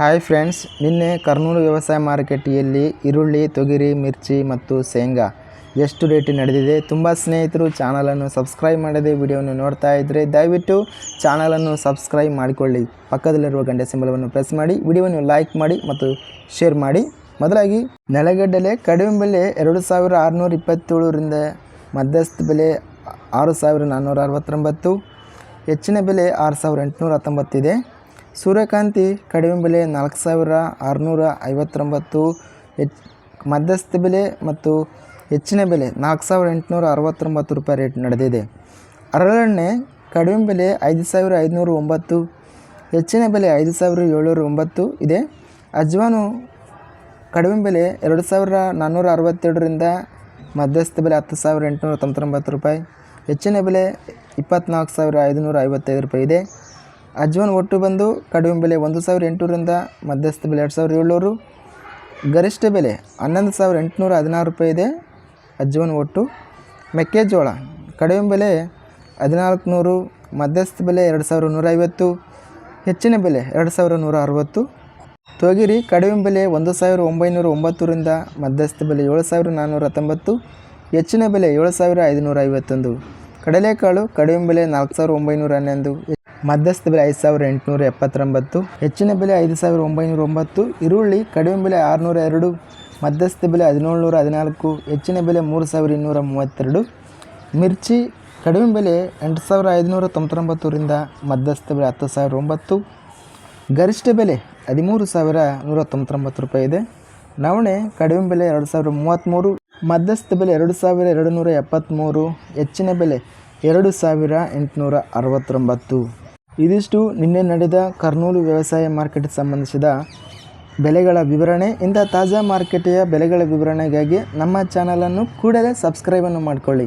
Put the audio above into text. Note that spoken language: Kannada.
ಹಾಯ್ ಫ್ರೆಂಡ್ಸ್, ನಿನ್ನೆ ಕರ್ನೂಲು ವ್ಯವಸಾಯ ಮಾರುಕಟ್ಟೆಯಲ್ಲಿ ಈರುಳ್ಳಿ, ತೊಗರಿ, ಮಿರ್ಚಿ ಮತ್ತು ಶೇಂಗಾ ಎಷ್ಟು ರೇಟ್ ನಡೆದಿದೆ? ತುಂಬ ಸ್ನೇಹಿತರು ಚಾನಲನ್ನು ಸಬ್ಸ್ಕ್ರೈಬ್ ಮಾಡದೆ ವಿಡಿಯೋವನ್ನು ನೋಡ್ತಾ ಇದ್ದರೆ ದಯವಿಟ್ಟು ಚಾನಲನ್ನು ಸಬ್ಸ್ಕ್ರೈಬ್ ಮಾಡಿಕೊಳ್ಳಿ. ಪಕ್ಕದಲ್ಲಿರುವ ಗಂಟೆ ಸಿಂಬಲವನ್ನು ಪ್ರೆಸ್ ಮಾಡಿ, ವಿಡಿಯೋವನ್ನು ಲೈಕ್ ಮಾಡಿ ಮತ್ತು ಶೇರ್ ಮಾಡಿ. ಮೊದಲಾಗಿ ನೆಲಗಡ್ಡಲೆ ಕಡಿಮೆ ಬೆಲೆ ಎರಡು ಸಾವಿರ ಆರುನೂರ ಇಪ್ಪತ್ತೇಳರಿಂದ ಮಧ್ಯಸ್ಥ ಬೆಲೆ ಆರು ಸಾವಿರ ನಾನ್ನೂರ ಅರವತ್ತೊಂಬತ್ತು, ಹೆಚ್ಚಿನ ಬೆಲೆ ಆರು ಸಾವಿರ ಎಂಟುನೂರ ಹತ್ತೊಂಬತ್ತಿದೆ ಸೂರ್ಯಕಾಂತಿ ಕಡಿಮೆ ಬೆಲೆ ನಾಲ್ಕು ಸಾವಿರ ಆರುನೂರ ಐವತ್ತೊಂಬತ್ತು, ಹೆಚ್ ಮಧ್ಯಸ್ಥ ಬೆಲೆ ಮತ್ತು ಹೆಚ್ಚಿನ ಬೆಲೆ ನಾಲ್ಕು ಸಾವಿರ ಎಂಟುನೂರ ಅರವತ್ತೊಂಬತ್ತು ರೂಪಾಯಿ ರೇಟ್ ನಡೆದಿದೆ. ಹರಳೆಣ್ಣೆ ಕಡಿಮೆ ಬೆಲೆ ಐದು ಸಾವಿರ ಐದುನೂರ ಒಂಬತ್ತು, ಹೆಚ್ಚಿನ ಬೆಲೆ ಐದು ಸಾವಿರ ಏಳ್ನೂರ ಒಂಬತ್ತು ಇದೆ. ಅಜ್ವಾನು ಕಡಿಮೆ ಬೆಲೆ ಎರಡು ಸಾವಿರ ನಾನ್ನೂರ ಅರವತ್ತೆರಡರಿಂದ ಮಧ್ಯಸ್ಥ ಬೆಲೆ ಹತ್ತು ಸಾವಿರ ಎಂಟುನೂರ ತೊಂಬತ್ತೊಂಬತ್ತು ರೂಪಾಯಿ, ಹೆಚ್ಚಿನ ಬೆಲೆ ಇಪ್ಪತ್ನಾಲ್ಕು ಸಾವಿರ ಐದುನೂರ ಐವತ್ತೈದು ರೂಪಾಯಿ ಇದೆ. ಅಜ್ವಾನ್ ಒಟ್ಟು ಬಂದು ಕಡಿಮೆ ಬೆಲೆ ಒಂದು ಸಾವಿರ ಎಂಟುನೂರಿಂದ ಮಧ್ಯಸ್ಥ ಬೆಲೆ ಎರಡು ಸಾವಿರದ ಏಳ್ನೂರು. ಗರಿಷ್ಠ ಬೆಲೆ ಹನ್ನೊಂದು ಸಾವಿರ ಎಂಟುನೂರ ಹದಿನಾರು ರೂಪಾಯಿ ಇದೆ ಅಜ್ವಾನ್ ಒಟ್ಟು. ಮೆಕ್ಕೆಜೋಳ ಕಡಿಮೆ ಬೆಲೆ ಹದಿನಾಲ್ಕು ನೂರು ಮಧ್ಯಸ್ಥ ಬೆಲೆ ಎರಡು ಸಾವಿರ ನೂರೈವತ್ತು, ಹೆಚ್ಚಿನ ಬೆಲೆ ಎರಡು ಸಾವಿರ ನೂರ ಅರವತ್ತು ತೊಗಿರಿ ಕಡಿಮೆ ಬೆಲೆ ಒಂದು ಸಾವಿರ ಒಂಬೈನೂರ ಒಂಬತ್ತರಿಂದ ಮಧ್ಯಸ್ಥ ಬೆಲೆ ಏಳು ಸಾವಿರ ನಾನ್ನೂರ ಹತ್ತೊಂಬತ್ತು, ಹೆಚ್ಚಿನ ಬೆಲೆ ಏಳು ಸಾವಿರ ಐದುನೂರ ಐವತ್ತೊಂದು ಕಡಲೆಕಾಳು ಕಡಿಮೆ ಬೆಲೆ ನಾಲ್ಕು ಸಾವಿರ ಒಂಬೈನೂರ ಹನ್ನೊಂದು. ಮಧ್ಯಸ್ಥ ಬೆಲೆ ಐದು ಸಾವಿರ ಎಂಟುನೂರ ಎಪ್ಪತ್ತೊಂಬತ್ತು, ಹೆಚ್ಚಿನ ಬೆಲೆ ಐದು ಸಾವಿರ ಒಂಬೈನೂರ ಒಂಬತ್ತು ಈರುಳ್ಳಿ ಕಡಿಮೆ ಬೆಲೆ ಆರುನೂರ ಎರಡು, ಮಧ್ಯಸ್ಥ ಬೆಲೆ ಹದಿನೇಳುನೂರ ಹದಿನಾಲ್ಕು, ಹೆಚ್ಚಿನ ಬೆಲೆ ಮೂರು ಸಾವಿರ ಇನ್ನೂರ ಮೂವತ್ತೆರಡು. ಮಿರ್ಚಿ ಕಡಿಮೆ ಬೆಲೆ ಎಂಟು ಸಾವಿರ ಐದುನೂರ ತೊಂಬತ್ತೊಂಬತ್ತರಿಂದ ಮಧ್ಯಸ್ಥ ಬೆಲೆ ಹತ್ತು ಸಾವಿರ ಒಂಬತ್ತು. ಗರಿಷ್ಠ ಬೆಲೆ ಹದಿಮೂರು ಸಾವಿರ ನೂರ ತೊಂಬತ್ತೊಂಬತ್ತು ರೂಪಾಯಿ ಇದೆ. ನವಣೆ ಕಡಿಮೆ ಬೆಲೆ ಎರಡು ಸಾವಿರ ಮೂವತ್ತ್ಮೂರು, ಮಧ್ಯಸ್ಥ ಬೆಲೆ ಎರಡು ಸಾವಿರ ಎರಡು ನೂರ ಎಪ್ಪತ್ತ್ಮೂರು, ಹೆಚ್ಚಿನ ಬೆಲೆ ಎರಡು ಸಾವಿರ ಎಂಟುನೂರ ಅರವತ್ತೊಂಬತ್ತು. ಇದಿಷ್ಟು ನಿನ್ನೆ ನಡೆದ ಕರ್ನೂಲು ವ್ಯವಸಾಯ ಮಾರ್ಕೆಟ್ಗೆ ಸಂಬಂಧಿಸಿದ ಬೆಲೆಗಳ ವಿವರಣೆ. ಇಂಥ ತಾಜಾ ಮಾರುಕಟ್ಟೆಯ ಬೆಲೆಗಳ ವಿವರಣೆಗಾಗಿ ನಮ್ಮ ಚಾನಲನ್ನು ಕೂಡಲೇ ಸಬ್ಸ್ಕ್ರೈಬನ್ನು ಮಾಡಿಕೊಳ್ಳಿ.